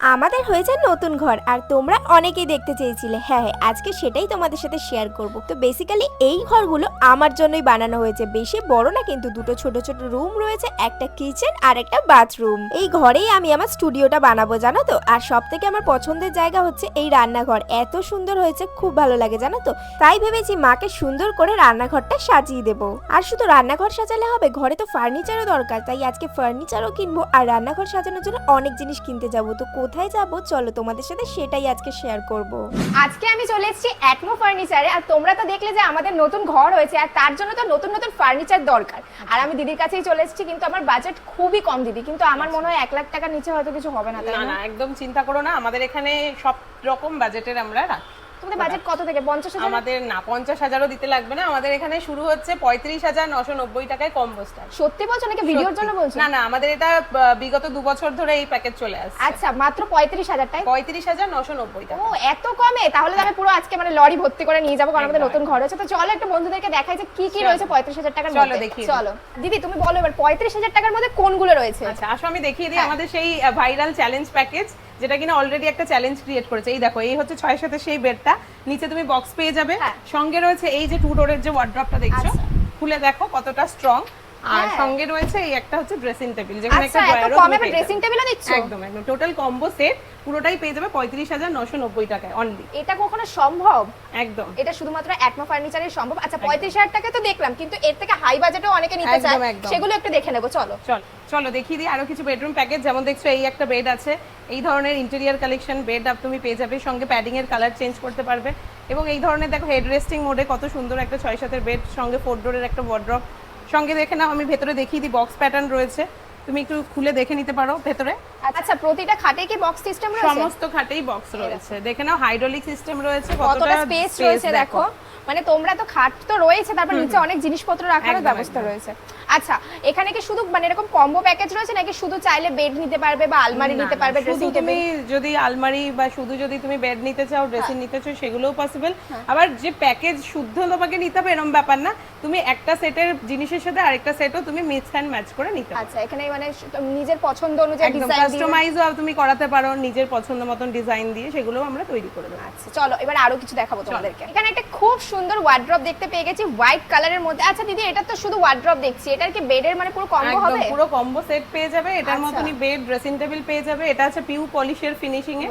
আমাদের হয়েছে নতুন ঘর, আর তোমরা অনেকেই দেখতে চেয়েছিলে। হ্যাঁ হ্যাঁ আজকে সেটাই তোমাদের সাথে শেয়ার করব। তো বেসিক্যালি এই ঘরগুলো আমার জন্যই বানানো হয়েছে। বেশি বড় না, কিন্তু দুটো ছোট ছোট রুম রয়েছে, একটা কিচেন আর একটা বাথরুম এই ঘরেই আমি আমার স্টুডিওটা বানাবো, জানো তো? আর সব থেকে আমার পছন্দের জায়গা হচ্ছে এই রান্নাঘর। এত সুন্দর হয়েছে, খুব ভালো লাগে, জানো তো? তাই ভেবেছি মাকে সুন্দর করে রান্নাঘরটা সাজিয়ে দেবো। আর শুধু রান্নাঘর সাজালে হবে, ঘরে তো ফার্নিচারও দরকার, তাই আজকে ফার্নিচারও কিনবো, আর রান্নাঘর সাজানোর জন্য অনেক জিনিস কিনতে যাব। তো কোথায় যাব? চলো তোমাদের সাথে সেটাই আজকে শেয়ার করব। আজকে আমি চলে এসেছি অ্যাটমো ফার্নিচারে আর তোমরা তো দেখলে যে আমাদের নতুন ঘর হয়েছে আর তার জন্য তো নতুন নতুন ফার্নিচার দরকার। আর আমি দিদির কাছেই চলে এসেছি কিন্তু আমার বাজেট খুবই কম দিদি। কিন্তু আমার মনে হয় এক লাখ টাকার নিচে হয়তো কিছু হবে না তাই না একদম চিন্তা করো না আমাদের এখানে সব রকম বাজেটের আমরা রাখি। তোমাদের বাজেট কত থেকে? পঞ্চাশ হাজার আমাদের না পঞ্চাশ হাজারও দিতে লাগবে না। আমাদের এখানে শুরু হচ্ছে পঁয়ত্রিশ হাজার নশো নব্বই টাকায় কম্বো স্টার সত্যি বলছো? নাকি ভিডিওর জন্য বলছো? না না আমাদের এটা বিগত দু বছর ধরে এই প্যাকেজ চলে আসছে। আচ্ছা মাত্র পঁয়ত্রিশ হাজার টাকা পঁয়ত্রিশ হাজার নশো নব্বই ও এত কমে? তাহলে আমি পুরো আজকে মানে লরি ভর্তি করে নিয়ে যাব কারণ আমাদের নতুন ঘর হয়েছে তো চলো একটা বন্ধুদেরকে দেখাই যে কি কি রয়েছে পঁয়ত্রিশ হাজার টাকার চলো দিই। চলো। দিদি তুমি বলো এবার পঁয়ত্রিশ হাজার টাকার মধ্যে কোনগুলো রয়েছে? আচ্ছা আসো আমি দেখিয়ে দিই হ্যাঁ। আমাদের সেই ভাইরাল চ্যালেঞ্জ প্যাকেজ যেটা কিনা অলরেডি একটা চ্যালেঞ্জ ক্রিয়েট করেছে এই দেখো এই হচ্ছে ছয় সাথে সেই বেডটা নিচে তুমি বক্স পেয়ে যাবে হ্যাঁ। সঙ্গে রয়েছে এই যে টু ডোরের যে ওয়ার্ড্রপটা দেখছ আচ্ছা। খুলে দেখো কতটা স্ট্রং আর হ্যাঁ। সঙ্গে রয়েছে এই একটা হচ্ছে ড্রেসিং টেবিল যেখানে একটা এত ড্রয়ারও কমে ড্রেসিং টেবিলও দিচ্ছ? একদম একদম। টোটাল কম্বো সেট পুরোটাই পেয়ে যাবে পঁয়ত্রিশ হাজার নশো নব্বই টাকায় অনলি এটা কখনো সম্ভব? একদম। এটা শুধুমাত্র অ্যাটমো ফার্নিচারের সম্ভব? আচ্ছা পঁয়ত্রিশ হাজার টাকা তো দেখলাম কিন্তু এর থেকে হাই বাজেটও অনেকে নিতে চায়। সেগুলো একটু দেখে নেব চলো। চলো চলো দেখিয়ে দিই আরও কিছু বেডরুম প্যাকেজ যেমন দেখছ এই একটা বেড আছে। এই ধরনের ইন্টেরিয়ার কালেকশন বেড আপ তুমি পেয়ে যাবে। সঙ্গে প্যাডিং এর কালার চেঞ্জ করতে পারবে। এবং এই ধরনের দেখো হেড রেস্টিং মোডে কত সুন্দর একটা ছয় সাতের বেড সঙ্গে ফোর ডোরের একটা ওয়ার্ড্রপ সঙ্গে দেখে নাও আমি ভেতরে দেখিয়ে দিই বক্স প্যাটার্ন রয়েছে। তুমি একটু খুলে দেখে নিতে পারো ভেতরে। আচ্ছা প্রতিটা খাটে কি বক্স সিস্টেম রয়েছে? সমস্ত খাটেই বক্স রয়েছে। দেখে। নাও হাইড্রোলিক সিস্টেম রয়েছে কতটা স্পেস রয়েছে দেখো। মানে তোমরা তো খাট তো রয়েছে তারপর নিচে অনেক জিনিসপত্র রাখার ব্যবস্থা রয়েছে। আচ্ছা এখানে কি শুধু মানে এরকম কম্বো প্যাকেজ রয়েছে নাকি শুধু চাইলে বেড নিতে পারবে বা আলমারি নিতে পারবে শুধু তুমি যদি আলমারি বা শুধু যদি তুমি বেড নিতে চাও ড্রেসিং হ্যাঁ। নিতে চাও সেগুলোও পসিবল আবার যে প্যাকেজ শুদ্ধ তোমাকে নিতে হবে এরকম ব্যাপার না। তুমি একটা সেটের জিনিসের সাথে আরেকটা সেটও তুমি মিক্স অ্যান্ড ম্যাচ করে নিতে পারো। আচ্ছা এখানে মানে নিজের পছন্দ অনুযায়ী ডিজাইন কাস্টমাইজও তুমি করাতে পারো নিজের পছন্দ মতন ডিজাইন দিয়ে সেগুলোও আমরা তৈরি করে দেবো। আচ্ছা চলো এবার আরও কিছু দেখাবো তোমাদেরকে। এখানে একটা খুব সুন্দর ওয়ার্ড্রপ দেখতে পেয়ে গেছি হোয়াইট কালারের মধ্যে। আচ্ছা দিদি এটা তো শুধু ওয়ার্ড্রপ দেখছি এটার কি বেডের মানে পুরো কম্বো হবে? একদম পুরো কম্বো সেট পেয়ে যাবে। এটার আচ্ছা। মতনই বেড ড্রেসিং টেবিল পেয়ে যাবে। এটা আছে পিউ পলিশের ফিনিশিং এ।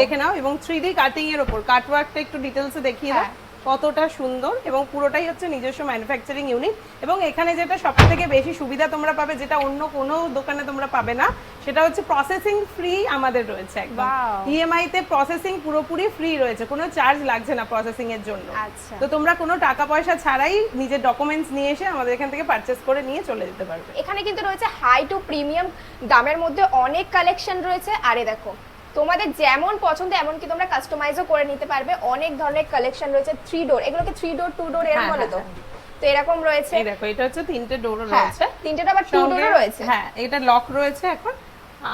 দেখে নাও এবং 3D কাটিং এর উপর কাটওয়ার্কটা একটু ডিটেইলসে দেখিয়ে দাও। হ্যাঁ। কতটা সুন্দর এবং পুরোটাই হচ্ছে নিজস্ব ম্যানুফ্যাকচারিং ইউনিট এবং এখানে যেটা সব থেকে বেশি সুবিধা তোমরা পাবে যেটা অন্য কোনো দোকানে তোমরা পাবে না সেটা হচ্ছে প্রসেসিং ফ্রি আমাদের রয়েছে একদম। ইএমআই তে প্রসেসিং পুরোপুরি ফ্রি রয়েছে কোনো চার্জ লাগছে না প্রসেসিং এর জন্য। আচ্ছা। তো তোমরা কোনো টাকা পয়সা ছাড়াই নিজের ডকুমেন্টস নিয়ে এসে আমাদের এখান থেকে পারচেস করে নিয়ে চলে যেতে পারবে। এখানে কিন্তু রয়েছে হাই টু প্রিমিয়াম দামের মধ্যে অনেক কালেকশন রয়েছে। আরে দেখো তোমাদের যেমন পছন্দ এমন কি তোমরা কাস্টমাইজও করে নিতে পারবে। অনেক ধরনের কালেকশন রয়েছে থ্রি ডোর এগুলোকে থ্রি ডোর টু ডোর এরকম হ্যাঁ, বলে তো? হ্যাঁ, তো এরকম রয়েছে। এই দেখো এটা হচ্ছে তিনটে ডোরও হ্যাঁ রয়েছে। তিনটেটা আবার টু ডোরও রয়েছে। হ্যাঁ এটা লক রয়েছে এখন।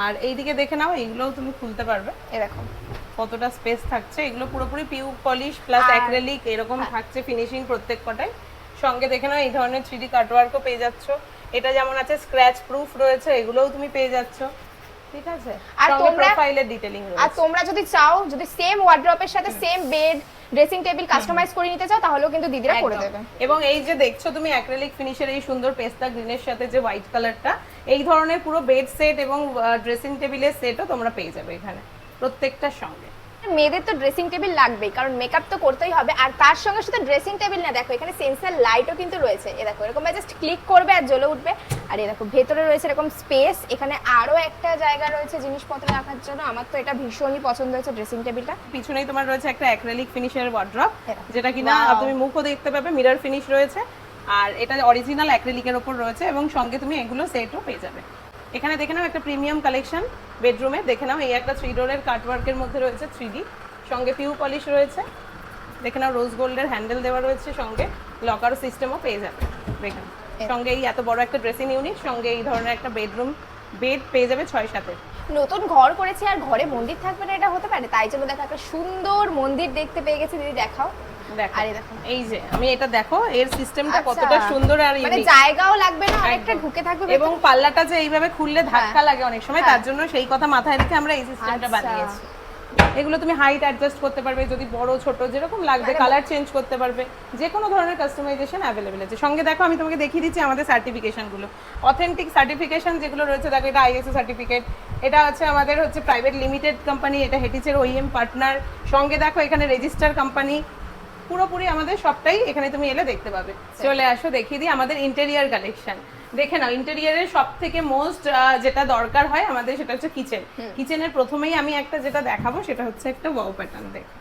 আর এইদিকে দেখে নাও এইগুলোও তুমি খুলতে পারবে। এরকম কতটা স্পেস থাকছে এগুলো পুরোপুরি পিউ পলিশ প্লাস অ্যাক্রেলিক এরকম থাকছে ফিনিশিং প্রত্যেক কটাই। সঙ্গে দেখে নাও এই ধরনের থ্রিডি কাটওয়ার্কও পেয়ে যাচ্ছ। এটা যেমন আছে স্ক্র্যাচ প্রুফ রয়েছে এগুলোও তুমি পেয়ে যাচ্ছ। ঠিক আছে? আর তোমরা- প্রোফাইলের ডিটেইলিং আর তোমরা যদি চাও যদি সেম ওয়ার্ড্রপের সাথে same bed dressing table customise করে নিতে চাও তাহলেও কিন্তু দিদিরা করে দেবে। এবং এই যে দেখছ তুমি অ্যাক্রিলিক ফিনিশের এই সুন্দর পেস্তা গ্রিনের সাথে যে হোয়াইট কালারটা এই ধরনের পুরো বেড সেট এবং ড্রেসিং টেবিলের সেটও তোমরা পেয়ে যাবে এখানে প্রত্যেকটার সঙ্গে। মেয়েদের তো ড্রেসিং টেবিল লাগবেই কারণ মেকআপ তো করতেই হবে। আর তার সঙ্গে সাথে ড্রেসিং টেবিল না দেখো এখানে সেন্সার লাইটও কিন্তু রয়েছে। এ দেখো এরকম জাস্ট ক্লিক করবে আর জ্বলে উঠবে। আর এ দেখো ভেতরে রয়েছে এরকম স্পেস এখানে আরও একটা জায়গা রয়েছে জিনিসপত্র রাখার জন্য। আমার তো এটা ভীষণই পছন্দ হয়েছে ড্রেসিং টেবিলটা পিছনেই তোমার রয়েছে একটা অ্যাক্রিলিক ফিনিশের ওয়ার্ড্রপ। যেটা কিনা. তুমি মুখও দেখতে পাবে মিরর ফিনিশ রয়েছে। আর এটা অরিজিনাল অ্যাক্রিলিকের ওপর রয়েছে এবং সঙ্গে তুমি এগুলো সেটও পেয়ে যাবে। এখানে দেখে নাও একটা প্রিমিয়াম কালেকশন বেডরুমে। দেখে নাও এই একটা থ্রি ডোরের কাটওয়ার্কের মধ্যে রয়েছে থ্রি সঙ্গে পিউ পলিশ রয়েছে। দেখে নাও রোজ গোল্ডের হ্যান্ডেল দেওয়া রয়েছে সঙ্গে। লকার সিস্টেমও পেয়ে যাবে। দেখে সঙ্গে এই এত বড় একটা ড্রেসিং ইউনিট সঙ্গে এই ধরনের একটা বেডরুম বেড পেয়ে যাবে ছয় সাথে। নতুন ঘর করেছি আর ঘরে মন্দির থাকবে না এটা হতে পারে। তাই জন্য দেখো একটা সুন্দর মন্দির দেখতে পেয়ে গেছি। দিদি দেখাও। দেখো আরে দেখো। এই যে আমি এটা দেখো এর সিস্টেমটা আচ্ছা। কতটা সুন্দর আর মানে জায়গাও লাগবে না অনেকটা ঢুকে থাকবে এবং পাল্লাটা যে এইভাবে খুললে ধাক্কা হ্যাঁ। লাগে অনেক সময় হ্যাঁ। তার জন্য সেই কথা মাথায় রেখে আমরা এই সিস্টেমটা আচ্ছা। বানিয়েছি এগুলো তুমি হাইট অ্যাডজাস্ট করতে পারবে যদি বড় ছোট যেরকম লাগবে কালার চেঞ্জ করতে পারবে যে কোনো ধরনের কাস্টমাইজেশন অ্যাভেলেবেল আছে সঙ্গে দেখো আমি তোমাকে দেখিয়ে দিচ্ছি আমাদের সার্টিফিকেশনগুলো অথেন্টিক সার্টিফিকেশন যেগুলো রয়েছে দেখো এটা আইএসও সার্টিফিকেট এটা হচ্ছে আমাদের হচ্ছে প্রাইভেট লিমিটেড কোম্পানি এটা হেটিচের ওইএম পার্টনার সঙ্গে দেখো এখানে রেজিস্টার কোম্পানি পুরোপুরি আমাদের সবটাই এখানে তুমি এলে দেখতে পাবে। চলে আসো দেখিয়ে দিই আমাদের ইন্টেরিয়ার কালেকশন দেখে নাও ইন্টেরিয়ারের সব থেকে মোস্ট যেটা দরকার হয় আমাদের সেটা হচ্ছে কিচেন কিচেনের প্রথমেই আমি একটা যেটা দেখাবো সেটা হচ্ছে একটা ওয়াও প্যাটার্ন দেখো।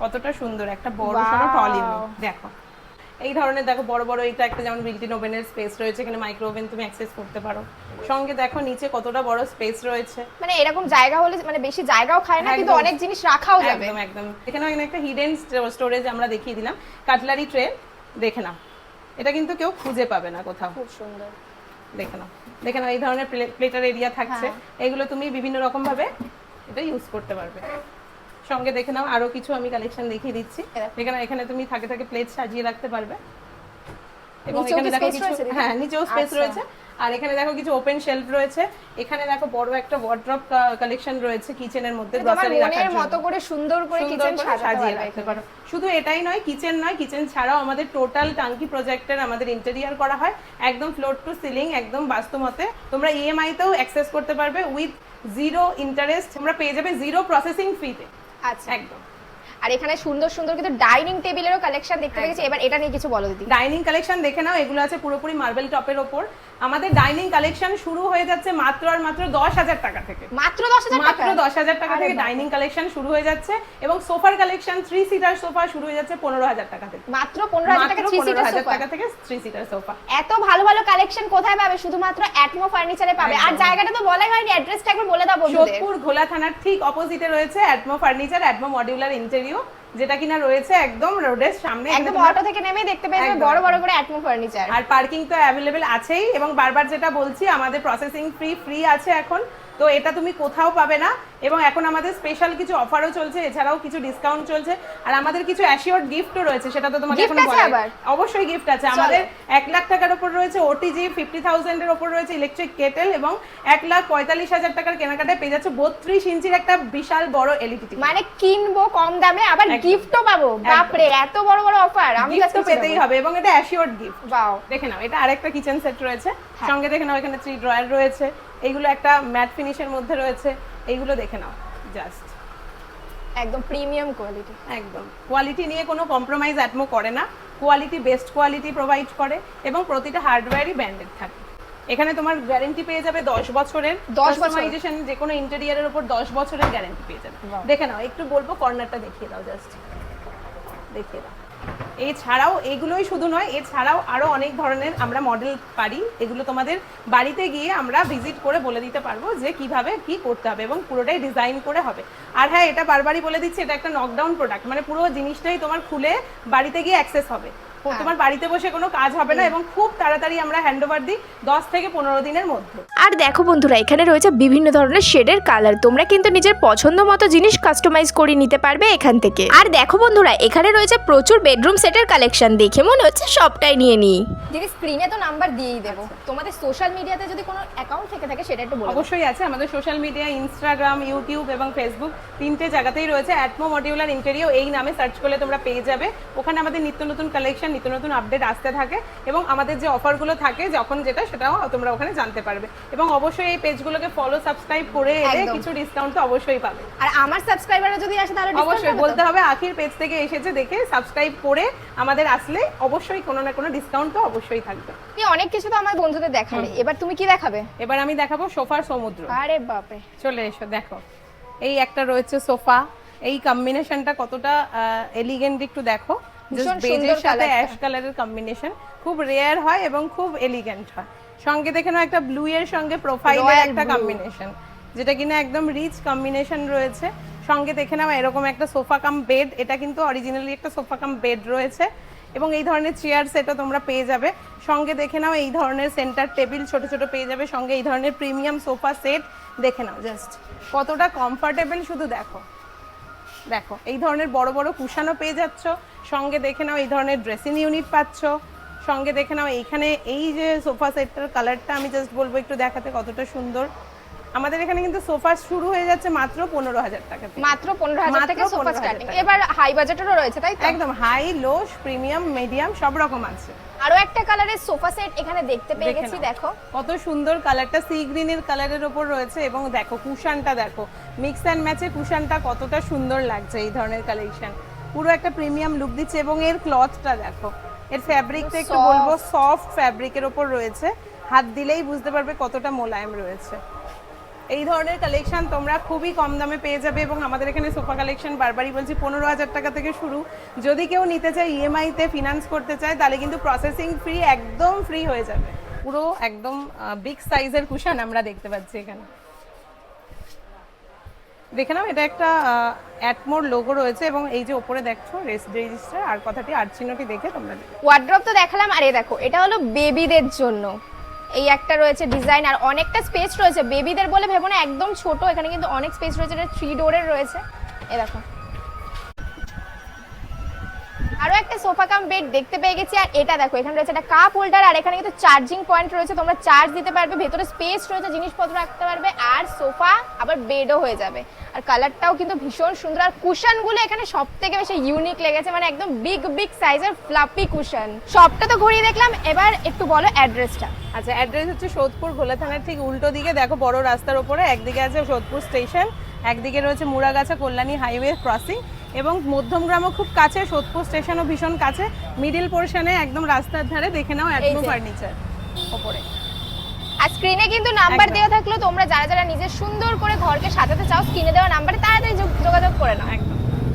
কতটা সুন্দর একটা বড় সরো. টলি দেখো। এই ধরনের দেখো বড় বড় এটা একটা যেমন বিল্টিন ওভেনের স্পেস রয়েছে এখানে মাইক্রো ওভেন তুমি অ্যাক্সেস করতে পারো। সঙ্গে দেখো নিচে কতটা বড় স্পেস রয়েছে। মানে এরকম জায়গা হলে মানে বেশি জায়গাও খায় না কিন্তু অনেক জিনিস রাখাও যাবে। একদম একদম। এখানে এখানে একটা হিডেন স্টোরেজ আমরা দেখিয়ে দিলাম। কাটলারি ট্রে দেখে নাও। এটা কিন্তু কেউ খুঁজে পাবে না কোথাও। খুব সুন্দর। দেখে নাও। দেখে নাও এই ধরনের প্লেটার এরিয়া থাকছে। হ্যাঁ। এগুলো তুমি বিভিন্ন রকম ভাবে এটা ইউজ করতে পারবে। সঙ্গে দেখে নাও আরও কিছু আমি কালেকশন দেখিয়ে দিচ্ছি। এরকম। এখানে এখানে তুমি থাকে থাকে প্লেট সাজিয়ে রাখতে পারবে। এবং এখানে দেখো কিছু হ্যাঁ নিচেও স্পেস আচ্ছা। রয়েছে। আর এখানে দেখো কিছু ওপেন শেলফ রয়েছে। এখানে দেখো বড় একটা ওয়ার্ড্রপ কালেকশন রয়েছে কিচেনের মধ্যে গ্রসারি রাখার জন্য। মতো করে সুন্দর করে কিচেন সাজিয়ে রাখতে পারো। শুধু এটাই নয় কিচেন নয় কিচেন ছাড়াও আমাদের টোটাল টাঙ্কি প্রজেক্টের আমাদের ইন্টেরিয়ার করা হয়। একদম ফ্লোর টু সিলিং একদম বাস্তবতে তোমরা ইএমআই তেও অ্যাক্সেস করতে পারবে উইথ জিরো ইন্টারেস্ট তোমরা পেয়ে যাবে জিরো প্রসেসিং ফিতে আচ্ছা। একদম। আর এখানে সুন্দর সুন্দর কিন্তু ডাইনিং টেবিলেরও কালেকশন দেখতে পেয়েছি এবার এটা নিয়ে কিছু বলো দিদি। ডাইনিং কালেকশন দেখে নাও এগুলো আছে পুরোপুরি মার্বেল টপের ওপর। আমাদের ডাইনিং কালেকশন শুরু হয়ে যাচ্ছে মাত্র আর মাত্র দশ হাজার টাকা থেকে। মাত্র দশ হাজার মাত্র দশ হাজার টাকা থেকে ডাইনিং কালেকশন শুরু হয়ে যাচ্ছে এবং সোফার কালেকশন থ্রি সিটার সোফা শুরু হয়ে যাচ্ছে পনেরো হাজার টাকা থেকে। মাত্র পনেরো হাজার টাকা মাত্র থ্রি সিটার হাজার টাকা থেকে থ্রি সিটার সোফা এত ভালো ভালো কালেকশন কোথায় পাবে? শুধুমাত্র অ্যাটমো ফার্নিচারে পাবে। আর জায়গাটা তো বলাই হয়নি অ্যাড্রেসটা একবার বলে দাও বন্ধুদের। সোদপুর ঘোলা থানার ঠিক অপোজিটে রয়েছে Admo furniture Admo modular Interio যেটা কিনা রয়েছে একদম রোডের সামনে একদম অটো থেকে নেমে দেখতে পেয়ে যাবে বড় বড় করে অ্যাটমো ফার্নিচার। আর পার্কিং তো অ্যাভেলেবেল আছেই এবং বারবার যেটা বলছি আমাদের প্রসেসিং ফ্রি ফ্রি আছে এখন। তো এটা তুমি কোথাও পাবে না। এবং এখন আমাদের স্পেশাল কিছু অফারও চলছে এছাড়াও কিছু ডিসকাউন্ট চলছে। আর আমাদের কিছু অ্যাসিওর গিফটও রয়েছে সেটা তো তোমাকে এখন? অবশ্যই গিফট আছে। আমাদের এক লাখ টাকার উপর রয়েছে ওটিজি ফিফটি থাউজেন্ডের উপর রয়েছে ইলেকট্রিক কেটেল এবং এক লাখ পঁয়তাল্লিশ হাজার টাকার কেনাকাটায় পেয়ে যাচ্ছে বত্রিশ ইঞ্চির একটা বিশাল বড় এলইডি টিভি মানে কিনবো কম দামে আবার গিফটও পাবো। বাপরে এত বড় বড় অফার আমি গিফট তো পেতেই হবে এবং এটা অ্যাসিওর্ড গিফট বাও। দেখে নাও এটা আরেকটা কিচেন সেট রয়েছে। হ্যাঁ। সঙ্গে দেখে নাও এখানে থ্রি ড্রয়ার রয়েছে। এইগুলো একটা ম্যাট ফিনিশের মধ্যে রয়েছে এইগুলো দেখে নাও জাস্ট একদম প্রিমিয়াম কোয়ালিটি একদম। কোয়ালিটি নিয়ে কোনো কম্প্রোমাইজ অ্যাটমো করে না। কোয়ালিটি বেস্ট কোয়ালিটি প্রোভাইড করে এবং প্রতিটা হার্ডওয়্যারই ব্র্যান্ডেড থাকে। এখানে তোমার গ্যারেন্টি পেয়ে যাবে দশ বছরের 10 বছর? কাস্টমাইজেশন যে কোনো ইন্টেরিয়ারের উপর দশ বছরের গ্যারেন্টি পেয়ে যাবে। দেখে নাও একটু বলব কর্নারটা দেখিয়ে দাও জাস্ট দেখিয়ে দাও। এছাড়াও এগুলোই শুধু নয়, এছাড়াও আরও অনেক ধরনের আমরা মডেল পারি এগুলো তোমাদের বাড়িতে গিয়ে আমরা ভিজিট করে বলে দিতে পারব যে কীভাবে কি করতে হবে এবং পুরোটাই ডিজাইন করে হবে আর হ্যাঁ এটা বারবারই বলে দিচ্ছি, এটা একটা নকডাউন প্রোডাক্ট মানে পুরো জিনিসটাই তোমার খুলে বাড়িতে গিয়ে অ্যাক্সেস হবে। তোমার বাড়িতে বসে কোনো কাজ হবে না এবং খুব তাড়াতাড়ি আমরা হ্যান্ড ওভার দিই দশ থেকে পনেরো দিনের মধ্যে। আর দেখো বন্ধুরা এখানে রয়েছে বিভিন্ন ধরনের শেডের কালার তোমরা কিন্তু নিজের পছন্দ মতো জিনিস কাস্টমাইজ করে নিতে পারবে এখান থেকে। আর দেখো বন্ধুরা এখানে রয়েছে প্রচুর বেডরুম সেটের কালেকশন দেখে মনে হচ্ছে সবটাই নিয়ে নিই। দিদি স্ক্রিনে তো নাম্বার দিয়েই দেবো। তোমাদের সোশ্যাল মিডিয়াতে যদি কোনো অ্যাকাউন্ট থেকে থাকে সেটা একটু অবশ্যই আছে। আমাদের সোশ্যাল মিডিয়া ইনস্টাগ্রাম ইউটিউব এবং ফেসবুক তিনটে জায়গাতেই রয়েছে। অ্যাটমো মডিউলার ইন্টেরিও এই নামে সার্চ করলে তোমরা পেয়ে যাবে। ওখানে আমাদের নিত্য নতুন কালেকশন নিত্য নতুন আপডেট আসতে থাকে এবং আমাদের যে অফারগুলো থাকে যখন যেটা সেটাও তোমরা ওখানে জানতে পারবে। এবং অবশ্যই এই পেজগুলোকে ফলো সাবস্ক্রাইব করে এলে কিছু ডিসকাউন্ট তো অবশ্যই পাবে। আর আমার সাবস্ক্রাইবাররা যদি আসে তাহলে অবশ্যই বলতে হবে আখির পেজ থেকে এসেছে দেখে সাবস্ক্রাইব করে আমাদের আসলে অবশ্যই কোনো না কোনো ডিসকাউন্ট তো অবশ্যই থাকবে। তুমি অনেক কিছু তো আমার বন্ধুদের দেখাবে। এবার তুমি কি দেখাবে? এবার আমি দেখাবো সোফার সমুদ্র। আরে বাপরে। চলে এসো দেখো। এই একটা রয়েছে সোফা। এই কম্বিনেশনটা কতটা এলিগেন্ট একটু দেখো। ভীষণ সুন্দর সাথে। অ্যাশ কালারের কম্বিনেশন খুব রেয়ার হয় এবং খুব এলিগেন্ট হয়। সঙ্গে দেখে নাও একটা ব্লু এর সঙ্গে প্রোফাইলের একটা কম্বিনেশন যেটা কিনা একদম রিচ কম্বিনেশন রয়েছে। সঙ্গে দেখে নাও এরকম একটা সোফা কাম বেড এটা কিন্তু অরিজিনালি একটা সোফা কাম বেড রয়েছে। এবং এই ধরনের চেয়ার সেটও তোমরা পেয়ে যাবে। সঙ্গে দেখে নাও এই ধরনের সেন্টার টেবিল ছোট ছোট পেয়ে যাবে। সঙ্গে এই ধরনের প্রিমিয়াম সোফা সেট দেখে নাও জাস্ট কতটা কমফর্টেবল শুধু দেখো। দেখো এই ধরনের বড় বড় কুশানও পেয়ে যাচ্ছ সঙ্গে দেখে নাও এই ধরনের ড্রেসিং ইউনিট পাচ্ছ সঙ্গে দেখে নাও এইখানে এই যে সোফা সেটটার কালারটা আমি জাস্ট বলব একটু দেখাতে কতটা সুন্দর। আমাদের এখানে কিন্তু সোফা শুরু হয়ে যাচ্ছে মাত্র পনেরো হাজার টাকা মাত্র পনেরো হাজার থেকে সোফা স্টার্টিং এবার হাই বাজেটেরও রয়েছে তাই তো? একদম হাই লো প্রিমিয়াম মিডিয়াম সব রকম আছে। আরও একটা কালারের সোফা সেট এখানে দেখতে পেয়ে গেছি দেখো। কত সুন্দর কালারটা সি গ্রিনের কালারের ওপর রয়েছে এবং দেখো কুশানটা দেখো। মিক্স অ্যান্ড ম্যাচে কুশানটা কতটা সুন্দর লাগছে এই ধরনের কালেকশন পুরো একটা প্রিমিয়াম লুক দিচ্ছে এবং এর ক্লথটা দেখো। এর ফ্যাব্রিকটা একটু। বলব সফট ফ্যাব্রিকের ওপর রয়েছে। হাত দিলেই বুঝতে পারবে কতটা মোলায়েম রয়েছে। এই ধরনের কালেকশন তোমরা খুবই কম দামে পেয়ে যাবে এবং আমাদের এখানে সোফা কালেকশন বারবারই বলছি পনেরো হাজার টাকা থেকে শুরু। যদি কেউ নিতে চায় ইএমআইতে ফিনান্স করতে চায়, তাহলে কিন্তু প্রসেসিং ফ্রি একদম ফ্রি হয়ে যাবে। পুরো একদম বিগ সাইজের কুশন আমরা দেখতে পাচ্ছি এখানে। দেখে নাও, এটা একটা অ্যাটমোর লোগো রয়েছে এবং এই যে ওপরে দেখছ রেস্ট রেজিস্টার আর কথাটি আর চিহ্নটি দেখে তোমরা। ওয়ার্ড্রপ তো দেখালাম, আর এ দেখো, এটা হলো বেবিদের জন্য। এই একটা রয়েছে ডিজাইন আর অনেকটা স্পেস রয়েছে। বেবিদের বলে ভেবো না, একদম ছোট। এখানে কিন্তু অনেক স্পেস রয়েছে, এটা থ্রি ডোরের রয়েছে। এ দেখো। আরও একটা সোফা কাম বেড দেখতে পেয়ে গেছি, আর এটা দেখো, এখানে রয়েছে একটা কাপ হোল্ডার আর এখানে কিন্তু চার্জিং পয়েন্ট রয়েছে, তোমরা চার্জ দিতে পারবে, ভেতরে স্পেস রয়েছে, জিনিসপত্র রাখতে পারবে, আর সোফা আবার বেডও হয়ে যাবে। আর কালারটাও কিন্তু ভীষণ সুন্দর, আর কুশনগুলো এখানে সব থেকে বেশি ইউনিক লেগেছে মানে একদম বিগ বিগ সাইজের ফ্লাপি কুশন সবটা তো ঘুরিয়ে দেখলাম, এবার একটু বলো অ্যাড্রেসটা আচ্ছা অ্যাড্রেস হচ্ছে সোদপুর ভোলা থানার ঠিক উল্টো দিকে। দেখো বড় রাস্তার ওপরে একদিকে আছে সোদপুর স্টেশন একদিকে রয়েছে মুড়াগাছা কল্যাণী হাইওয়ে ক্রসিং এবং মধ্যমগ্রামও খুব কাছে সোদপুর স্টেশনও ভীষণ কাছে। মিডিল পোর্শনে একদম রাস্তার ধারে দেখে নাও অ্যাডমো ফার্নিচার ওপরে। আর স্ক্রিনে কিন্তু নাম্বার দেওয়া থাকল তোমরা যারা যারা নিজের সুন্দর করে ঘরকে সাজাতে চাও স্ক্রিনে দেওয়া নাম্বারে তাড়াতাড়ি যোগ- যোগাযোগ করে নাও। একদম।